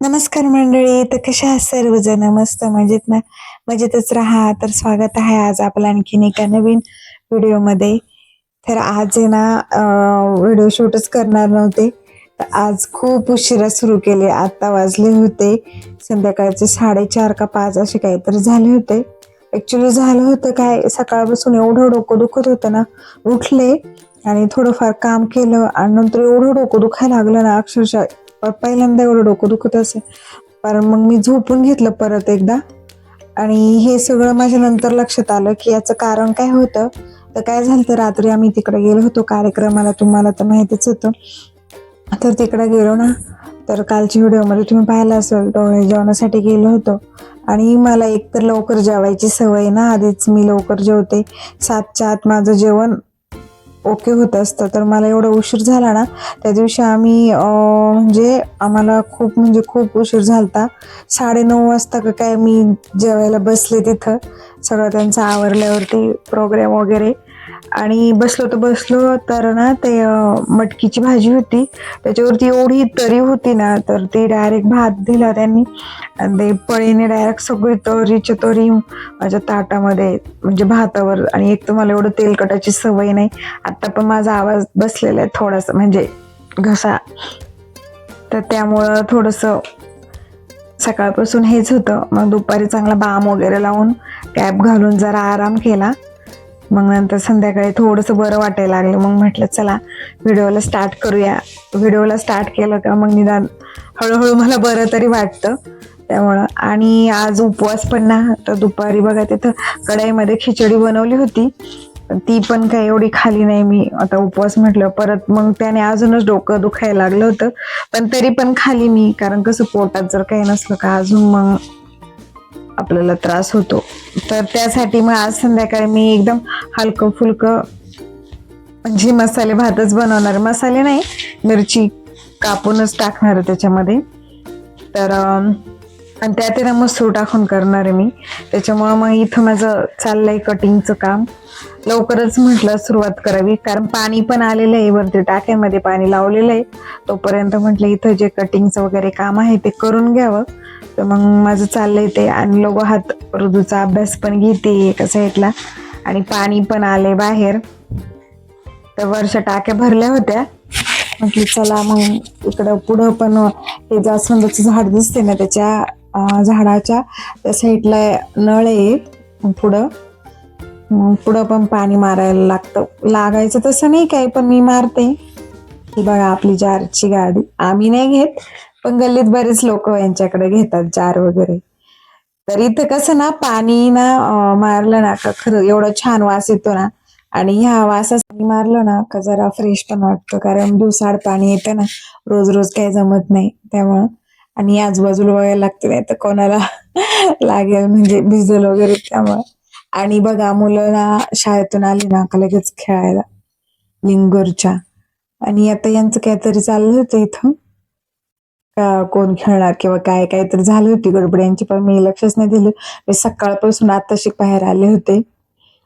नमस्कार मंडळी तर कशा सर्वजण? मस्त मजेत ना? मजेतच राहा. तर स्वागत आहे आज आपलं आणखीन एका नवीन व्हिडिओमध्ये. तर आज आहे ना व्हिडिओ शूटच करणार नव्हते. तर आज खूप उशिरा सुरू केले. आत्ता वाजले होते. संध्याकाळचे साडेचार का पाच असे काहीतरी झाले होते. ॲक्च्युली झालं होतं काय? सकाळपासून एवढं डोकं दुखत होतं ना. उठले आणि थोडंफार काम केलं आणि नंतर एवढं डोकं दुखायला लागलं ना अक्षरशः पहिल्यांदा एवढं डोकं दुखत असे कारण मग मी झोपून घेतलं परत एकदा. आणि हे सगळं माझ्या नंतर लक्षात आलं की याचं कारण काय होतं. तर काय झालं तर रात्री आम्ही तिकडे गेलो होतो कार्यक्रमाला. तुम्हाला तर माहितीच होतं. तर तिकडे गेलो ना. तर कालच्या व्हिडिओमध्ये तुम्ही पाहिलं असेल डोळे जेवणासाठी गेलो होतो. आणि मला एकतर लवकर जेवायची सवय ना आधीच मी लवकर जेवते. सातच्या आत माझं जेवण ओके होत असतं तर मला एवढा उशीर झाला ना त्या दिवशी आम्ही म्हणजे आम्हाला खूप म्हणजे खूप उशीर झालता. साडेनऊ वाजता का काय मी जेवायला बसले तिथं. सगळं त्यांचं आवरल्यावरती प्रोग्राम वगैरे. आणि बसलो तर बसलो तर ना ते मटकीची भाजी होती. त्याच्यावरती एवढी तरी होती ना तर ती डायरेक्ट भात दिला त्यांनी. आणि ते पळीने डायरेक्ट सगळी तरीच्या तरी माझ्या ताटामध्ये म्हणजे भातावर आणि एक तर मला एवढं तेलकटाची सवय नाही. आत्ता पण माझा आवाज बसलेला आहे थोडासा म्हणजे घसा. तर त्यामुळं थोडंसं सकाळपासून हेच होतं. मग दुपारी चांगला बाम वगैरे लावून कॅप घालून जरा आराम केला. मग नंतर संध्याकाळी थोडंसं बरं वाटायला लागलं. मग म्हटलं चला व्हिडिओला स्टार्ट करूया. व्हिडिओला स्टार्ट केलं का मग निदान हळूहळू मला बरं तरी वाटतं. त्यामुळं आणि आज उपवास पण ना तर दुपारी बघा तिथं कढाईमध्ये खिचडी बनवली होती. ती पण काही एवढी खाली नाही. मी आता उपवास म्हटलं परत मग त्याने अजूनच डोकं दुखायला लागलं होतं. पण तरी पण खाली मी कारण कसं पोटात जर काही नसलं का अजून मग आपल्याला त्रास होतो. तर त्यासाठी मग आज संध्याकाळी मी एकदम हलकं फुलकं म्हणजे मसाले भातच बनवणार मसाले नाही मिरची कापूनच टाकणार आहे त्याच्यामध्ये. तर आणि त्यात आहे ना मसूर टाकून करणार आहे मी. त्याच्यामुळं मग इथं माझं चाललंय कटिंगचं काम. लवकरच म्हटलं सुरुवात करावी कारण पाणी पण आलेलं आहे वरती टाक्यामध्ये पाणी लावलेलं आहे. तोपर्यंत म्हटलं इथं जे कटिंगचं वगैरे काम आहे ते करून घ्यावं. तर मग माझं चाललंय ते. आणि लोक हात ऋतूचा अभ्यास पण घेते एका साईडला आणि पाणी पण आले बाहेर. तर वर्षा टाक्या भरल्या होत्या. म्हटलं चला मग इकडं पुढं पण हे जास्वंदाचं झाड दिसते ना त्याच्या झाडाच्या त्या साईडला नळ आहे. पुढं. मग पुढं पण पाणी मारायला लागतं. लागायचं तसं नाही काही पण मी मारते. ही बघा आपली जारची गाडी. आम्ही नाही घेत. पण गल्लीत बरेच लोक यांच्याकडे घेतात जार वगैरे. तर इथं कसं ना पाणी ना मारलं ना का खरं एवढं छान वास येतो ना आणि ह्या वासासाठी मारलं ना का जरा फ्रेश पण वाटतं कारण दिवसाड पाणी येतं ना रोज रोज काही जमत नाही त्यामुळं. आणि आजूबाजूला बघायला लागते नाही तर कोणाला लागेल म्हणजे भिजल वगैरे त्यामुळं. आणि बघा मुलं ना शाळेतून आली ना का लगेच खेळायला लिंगूरच्या. आणि आता यांचं काहीतरी चाललं होतं इथं. कोण खेळणार किंवा काय काय तर झाली होती गडबड यांची पण मी लक्षच नाही दिलं. मी सकाळपासून आताशी बाहेर आले होते.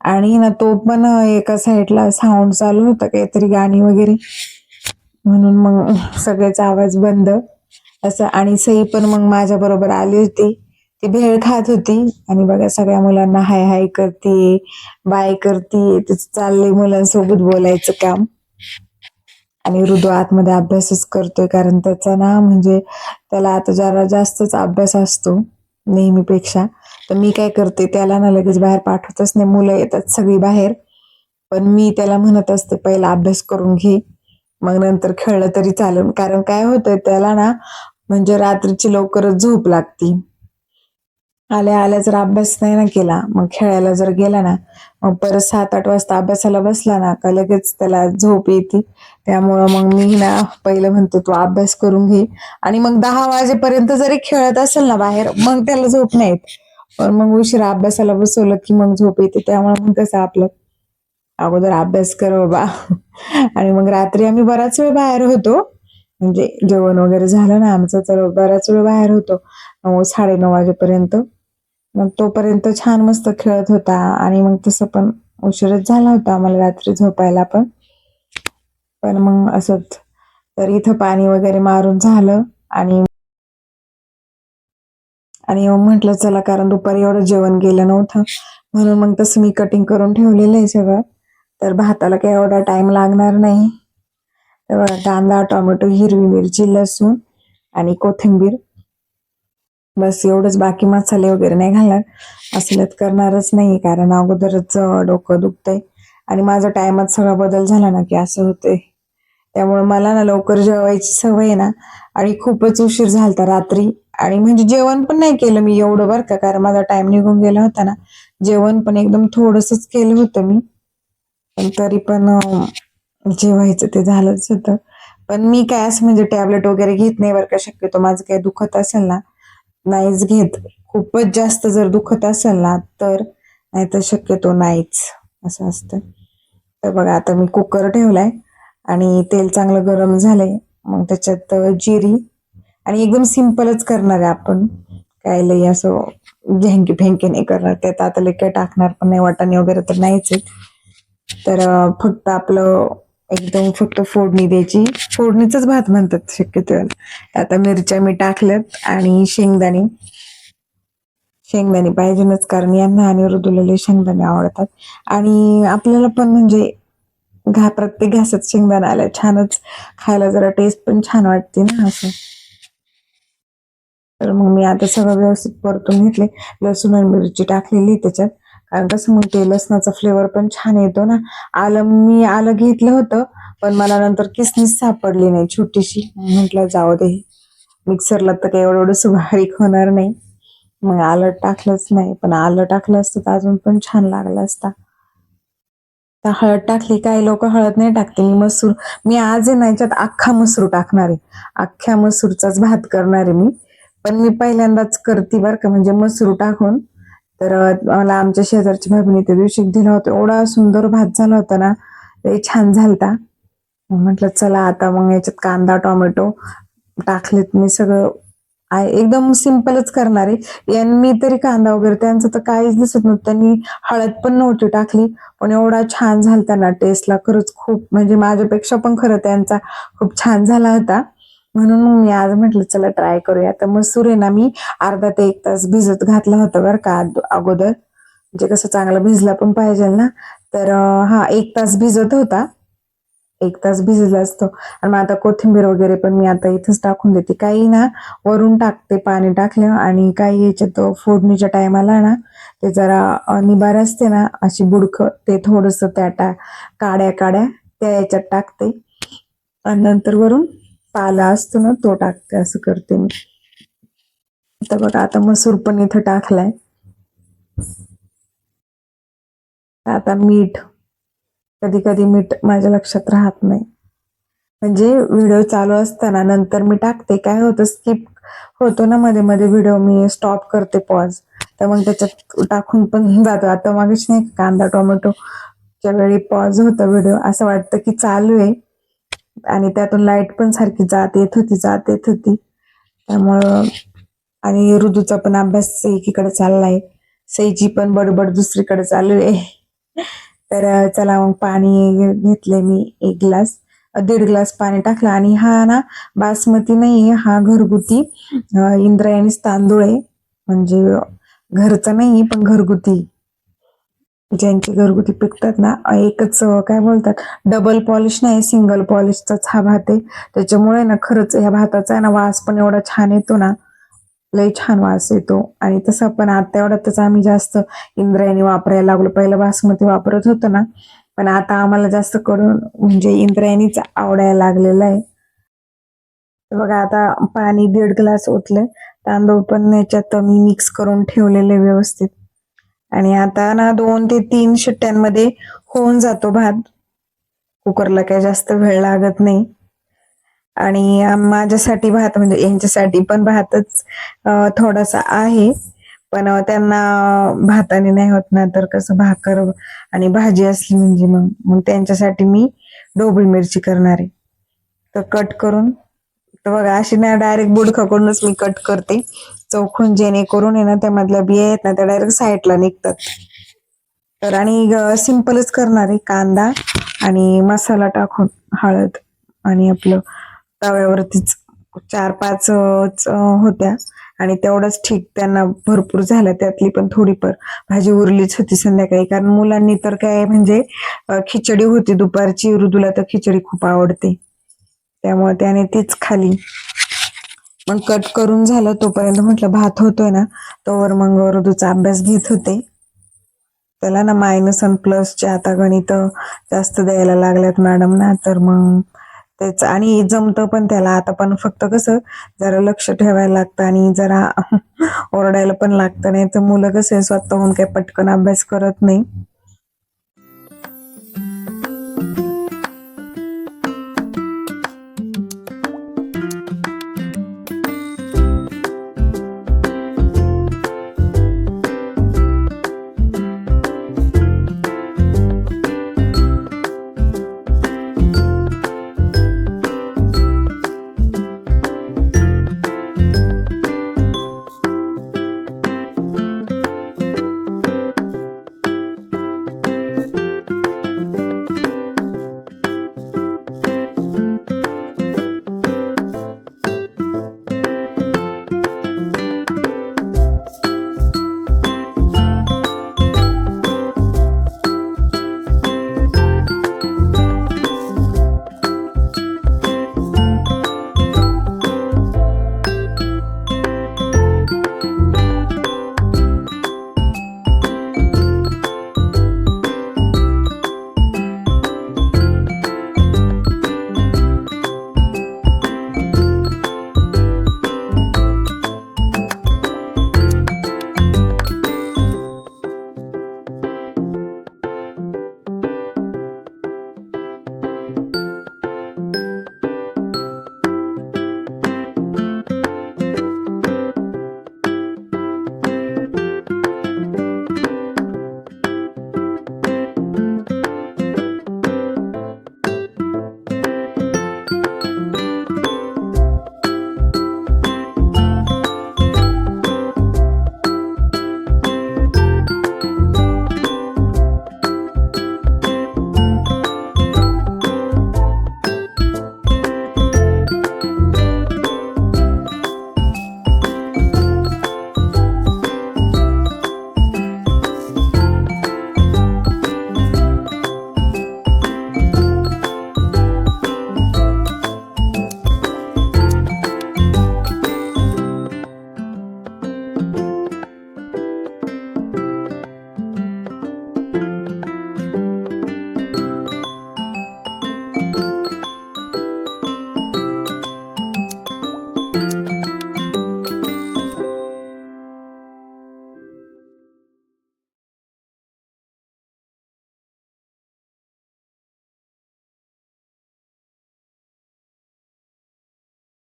आणि ना तो पण एका साईडला साऊंड चालू होता काहीतरी गाणी वगैरे. म्हणून मग सगळ्याचा आवाज बंद. असं आणि सई पण मग माझ्या बरोबर आली होती. ती भेळ खात होती. आणि बघा सगळ्या मुलांना हाय हाय करते बाय करते तिचं चाललंय मुलांसोबत बोलायचं काम. आणि हृदय आतमध्ये अभ्यासच करतोय कारण त्याचा ना म्हणजे त्याला आता जरा जास्तच अभ्यास असतो नेहमीपेक्षा. तर मी काय करते त्याला ना लगेच बाहेर पाठवतच नाही मुलं येतात सगळी बाहेर. पण मी त्याला म्हणत असते पहिला अभ्यास करून घे मग नंतर खेळलं तरी चालेल. कारण काय होतं त्याला ना म्हणजे रात्रीची लवकरच झोप लागती. आल्या आल्या जर अभ्यास नाही ना केला मग खेळायला जर गेला ना मग परत सात आठ वाजता अभ्यासाला बसला ना का लगेच त्याला झोप येते. त्यामुळं मग मी ना पहिलं म्हणतो तू अभ्यास करून घे. आणि मग दहा वाजेपर्यंत जरी खेळत असेल ना बाहेर मग त्याला झोप नाही येत. पण मग उशिरा अभ्यासाला बसवलं की मग झोप येते. त्यामुळे मग कसं आपलं अगोदर अभ्यास कर बाबा. आणि मग रात्री आम्ही बराच वेळ बाहेर होतो. म्हणजे जेवण वगैरे झालं ना आमचं तर बराच वेळ बाहेर होतो. नऊ साडेनऊ वाजेपर्यंत. मग तोपर्यंत छान मस्त खेळत होता आणि मग तसं पण उशीरच झाला होता आम्हाला रात्री झोपायला पण. पण मग असंच तर इथं पाणी वगैरे मारून झालं आणि आणि म्हटलं चला कारण दुपारी एवढं जेवण गेलं नव्हतं. म्हणून मग तसं मी कटिंग करून ठेवलेलं आहे सगळं. तर भाताला काही एवढा टाइम लागणार नाही. तर कांदा टोमॅटो हिरवी मिरची लसूण आणि कोथिंबीर बस एवढंच बाकी मसाले वगैरे नाही घालणार. असल्यात करणारच नाही कारण अगोदरच डोकं दुखतंय. आणि माझा टायमात सगळा बदल झाला ना की असं होतंय. त्यामुळे मला ना लवकर जेवायची सवय आहे ना आणि खूपच उशीर झालता रात्री. आणि म्हणजे जेवण पण नाही केलं मी एवढं बरं का कारण माझा टाइम निघून गेला होता ना. जेवण पण एकदम थोडंसंच केलं होतं मी. पण तरी पण जेवायचं ते झालंच होतं. पण मी काय असं म्हणजे टॅबलेट वगैरे घेत नाही बरं का शक्यतो माझं काही दुखत असेल ना नाहीच घेत. खूपच जास्त जर दुखत असेल ना तर नाही तर शक्यतो नाहीच. असं असतं. तर बघा आता मी कुकर ठेवलाय आणि तेल चांगलं गरम झालंय. मग त्याच्यात जिरी आणि एकदम सिम्पलच करणार आहे आपण. काय लई असं झेंकी फेंकी नाही करणार. त्यात आता लई काय टाकणार पण नाही. वाटाणे वगैरे तर नाहीच आहे तर फक्त आपलं एकदम फक्त फोडणी द्यायची. फोडणीचाच भात म्हणतात शक्यतो. आता मिरच्या मी टाकल्यात आणि शेंगदाणे. शेंगदाणे पाहिजेच कारण यांना आणि रुदुलेले शेंगदाणे आवडतात. आणि आपल्याला पण म्हणजे घा प्रत्येक घासात शेंगदाणा आला छानच खायला जरा टेस्ट पण छान वाटते ना असं. तर मग मी आता सगळं व्यवस्थित परतून घेतले लसूण आणि मिरची टाकलेली त्याच्यात. कारण कसं मग ते लसणाचा फ्लेवर पण छान येतो ना. आलं मी आलं घेतलं होतं पण मला नंतर किसनीस सापडली नाही छोटीशी. म्हटलं जाऊ दे मिक्सरला तर काही एवढं एवढं होणार नाही. मग आलं टाकलंच नाही पण आलं टाकलं असतं तर अजून पण छान लागलं असता. तर हळद टाकली काही लोक हळद नाही टाकते मी मसूर. मी आज आहे ना याच्यात अख्खा मसूर टाकणार आहे. अख्ख्या मसूरचाच भात करणार आहे मी. पण मी पहिल्यांदाच करते बरं का म्हणजे मसूर टाकून तर मला आमच्या शेजारची भाभीने त्या दिवशी दिला होता. एवढा सुंदर भात झाला होता ना लई छान झालता. म्हटलं चला आता मग याच्यात कांदा टोमॅटो टाकलेत मी सगळं. आहे एकदम सिम्पलच करणार आहे. यांनी मी तरी कांदा वगैरे त्यांचं तर काहीच दिसत नव्हतं. त्यांनी हळद पण नव्हती टाकली पण एवढा छान झाला ना टेस्टला खरंच खूप म्हणजे माझ्यापेक्षा पण खरं त्यांचा खूप छान झाला होता. म्हणून मग मी आज म्हटलं चला ट्राय करूया. तर मसूर आहे ना मी अर्धा ते एक तास भिजत घातला होता बरं का अगोदर. म्हणजे कसं चांगला भिजला पण पाहिजे ना. तर हा एक तास भिजत होता. एक तास भिजला असतो. आणि मग आता कोथिंबीर वगैरे पण मी आता इथंच टाकून देते. काही ना वरून टाकते पाणी टाकलं आणि काही याच्यात फोडणीच्या टायमाला ना ते जरा निबार असते ना अशी बुडक ते थोडस त्या टा काड्या काड्या त्या याच्यात टाकते. आणि नंतर वरून पाला असतो ना तो टाकते असं करते मी. तर बघा आता मसूर पण इथं टाकलाय. आता मीठ. कधी कधी मीठ माझ्या लक्षात राहत नाही. म्हणजे व्हिडिओ चालू असताना नंतर मी टाकते. काय होतं स्किप होतो ना मध्ये मध्ये व्हिडिओ मी स्टॉप करते पॉज. तर मग त्याच्यात टाकून पण जातो. आता मागेच नाही का कांदा टोमॅटो च्या वेळी पॉज होता व्हिडिओ. असं वाटतं की चालू आहे. आणि त्यातून लाइट पण सारखी जात येत होती जात येत होती. त्यामुळं आणि ऋतूचा पण अभ्यास एकीकडे चाललाय. सईची पण बडबड दुसरीकडे चालू आहे. तर चला मग पाणी घेतले मी एक ग्लास दीड ग्लास पाणी टाकलं. आणि हा ना बासमती नाही हा घरगुती इंद्रायणी इंद्रायणीच तांदूळ आहे. म्हणजे घरचा नाही पण घरगुती. ज्यांचे घरगुती पिकतात ना एकच काय बोलतात डबल पॉलिश नाही सिंगल पॉलिशचाच हा भात आहे. त्याच्यामुळे ना खरंच ह्या भाताचा आहे ना वास पण एवढा छान येतो ना लय छान वास येतो. आणि तसं पण आता एवढ्यातच आम्ही जास्त इंद्रायणी वापरायला लागलो. पहिलं बासमती वापरत होतो ना पण आता आम्हाला जास्त करून म्हणजे इंद्रायणीच आवडायला लागलेलं आहे. बघा आता पाणी दीड ग्लास ओतलंय तांदूळ पण याच्यात मी मिक्स करून ठेवलेले व्यवस्थित. आणि आता ना दोन ते तीन शिट्ट्यांमध्ये होऊन जातो भात. कुकरला काही जास्त वेळ लागत नाही. आणि माझ्यासाठी भात म्हणजे यांच्यासाठी पण भातच थोडासा आहे. पण त्यांना भाताने नाही होत ना तर कसं भाकर आणि भाजी असली म्हणजे मग मग त्यांच्यासाठी मी ढोबळी मिरची करणार आहे. तर कट करून तर बघा अशी ना डायरेक्ट बुडखा करूनच मी कट करते. चौखून जेणेकरून आहे ना त्यामधल्या बिया आहेत ना त्या डायरेक्ट साईडला निघतात. तर आणि सिंपलच करणार आहे कांदा आणि मसाला टाकून हळद आणि आपलं तव्यावरतीच चार पाच होत्या. आणि तेवढंच ठीक त्यांना भरपूर झालं. त्यातली पण थोडीफार भाजी उरलीच होती संध्याकाळी. कारण मुलांनी तर काय म्हणजे खिचडी होती दुपारची. ऋतूला तर खिचडी खूप आवडते. त्यामुळे त्याने तीच खाली मग कट करून झालं तोपर्यंत म्हटलं भात होतोय ना तोवर मग ऋतूचा अभ्यास घेत होते. त्याला ना मायनस आणि प्लसचे आता गणित जास्त द्यायला लागल्यात मॅडम ना तर मग तेच. आणि जमतं पण त्याला. आता पण फक्त कसं जरा लक्ष ठेवायला लागतं आणि जरा ओरडायला पण लागतं. नाही तर मुलं कसं स्वतःहून काही पटकन अभ्यास करत नाही.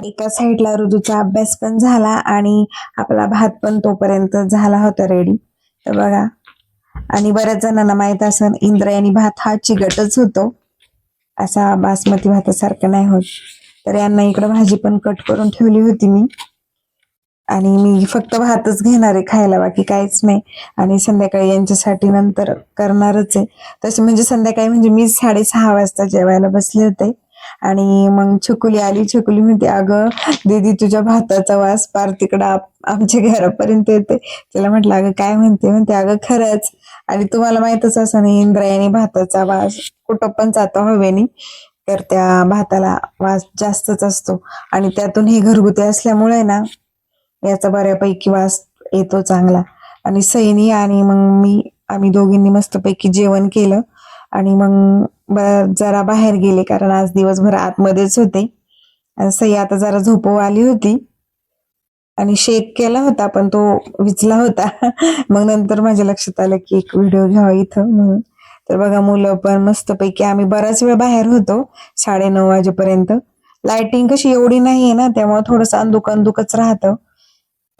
एका साईडला ऋतूचा अभ्यास पण झाला आणि आपला भात पण तोपर्यंत झाला होता रेडी तर बघा. आणि बऱ्याच जणांना माहीत असेल इंद्रायणी भात हा चिकटच होतो. असा बासमती भातासारखा नाही होत. तर यांना इकडं भाजी पण कट करून ठेवली होती मी. आणि मी फक्त भातच घेणार आहे खायला बाकी काहीच नाही. आणि संध्याकाळी यांच्यासाठी नंतर करणारच आहे. तसे म्हणजे संध्याकाळी म्हणजे मी साडेसहा वाजता जेवायला बसले होते. आणि मग छकुली आली. छकुली म्हणते अगं दीदी तुझ्या भाताचा वास पार तिकडं आमच्या घरापर्यंत येते तिला म्हटलं अगं काय म्हणते? म्हणते अगं खरंच. आणि तुम्हाला माहितच असं नाही इंद्रायणी भाताचा वास कुठं पण जातो हवेनी तर त्या भाताला वास जास्तच असतो. आणि त्यातून हे घरगुती असल्यामुळे ना याचा बऱ्यापैकी वास येतो चांगला. आणि सैनी आणि मग मी आम्ही दोघींनी मस्तपैकी जेवण केलं. आणि मग जरा बाहेर गेले कारण आज दिवसभर आतमध्येच होते. सई आता जरा झोपव आली होती. आणि शेक केला होता पण तो विचला होता. मग नंतर माझ्या लक्षात आलं की एक व्हिडिओ घ्यावा इथं म्हणून. तर बघा मुलं पण मस्तपैकी आम्ही बराच वेळ बाहेर होतो साडेनऊ वाजेपर्यंत. लाइटिंग कशी एवढी नाहीये ना त्यामुळे थोडस अंदुक अंदुकच राहतं.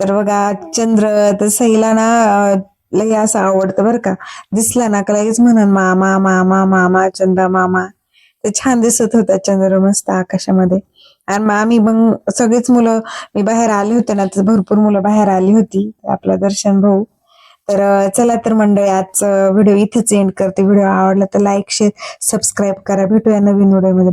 तर बघा चंद्र तर सईला ना लय असं आवडतं बरं का. दिसला ना का लगेच म्हणून मामा मामा मामा चंदा मामा. ते छान दिसत होता चंद्र मस्त आकाशामध्ये. आणि मग आम्ही मग सगळेच मुलं मी बाहेर आले होते ना तर भरपूर मुलं बाहेर आली होती आपला दर्शन भाऊ. तर चला तर मंडळी आजचा व्हिडिओ इथेच एंड करते. व्हिडिओ आवडला तर लाईक शेअर सबस्क्राईब करा. भेटूया नवीन व्हिडिओमध्ये